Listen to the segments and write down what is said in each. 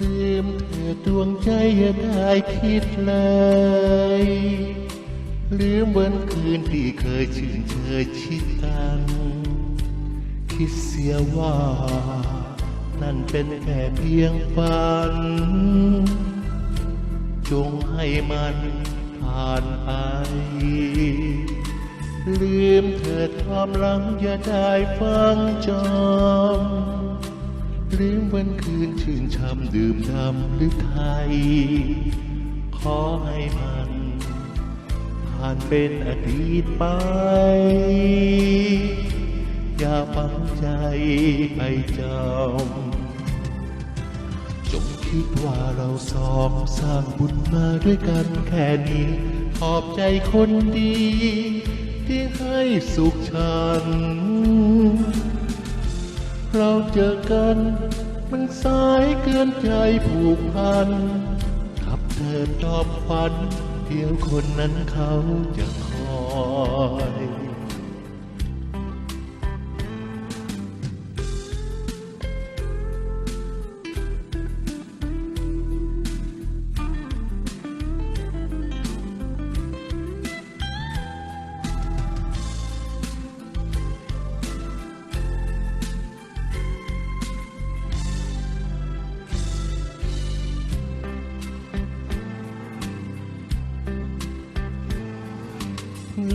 ลืมเธอดวงใจอย่าได้คิดเลย ลืมวันคืนที่เคยชื่นเชยชิดกัน คิดเสียว่า นั่นเป็นแค่เพียงฝัน จงให้มันผ่านไป ลืมเถิดความหลังอย่าได้ฟังจำ ลืมวันคืนชื่นช่ำดื่มดำหรือไทย ขอให้มัน ผ่านเป็นอดีตไป อย่าฝังใจไปจำจงคิดว่าเราสองสร้างบุญมาด้วยกันแค่นี้ ขอบใจคนดี ที่ให้สุขฉัน เราเจอกัน มันสายเกินใจผูกพันขับเธอจอบฝันเดียวคนนั้นเขาจะคอย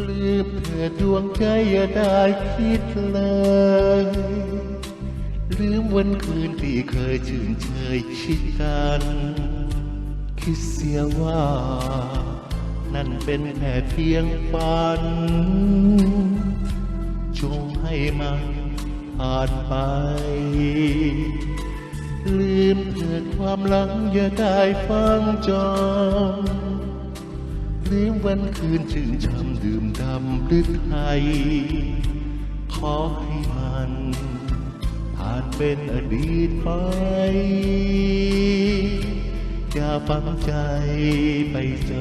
ลืมเธอดวงใจอย่าได้คิดเลย ลืมวันคืนที่เคยชื่นเชยชิดกัน คิดเสียว่า นั่นเป็นแค่เพียงฝัน จงให้มันผ่านไป ลืมเถิดความหลังอย่าได้ฟังจำ ลืมวันคืนชื่นช่ำดื่มดำหรือไทยขอให้มันผ่านเป็นอดีตไป อย่าฝังใจไปจ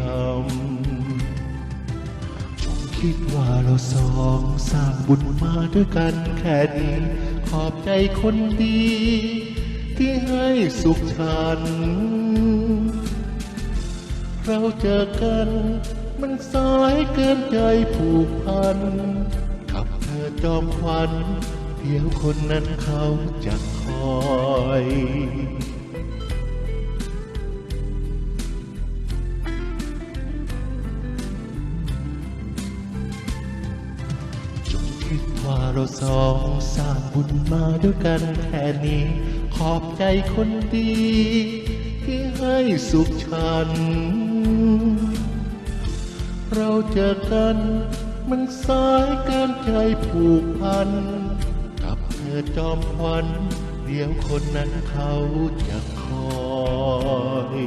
ำจงคิดว่าเราสองสร้างบุญมาด้วยกันแค่นี้ ขอบใจคนดี ที่ให้สุขฉัน เราเจอกัน มันสายเกินใจผูกพัน กับเธอจอมควันเดี๋ยวคนนั้นเขาจะคอยจงคิดว่าเราสองสร้างบุญมาด้วยกันแค่นี้ ขอบใจคนดี ที่ให้สุขฉัน เราเจอกันมันสายเกินใจผูกพัน กับเธอจอมควันเดี๋ยวคนนั้นเขาจะคอย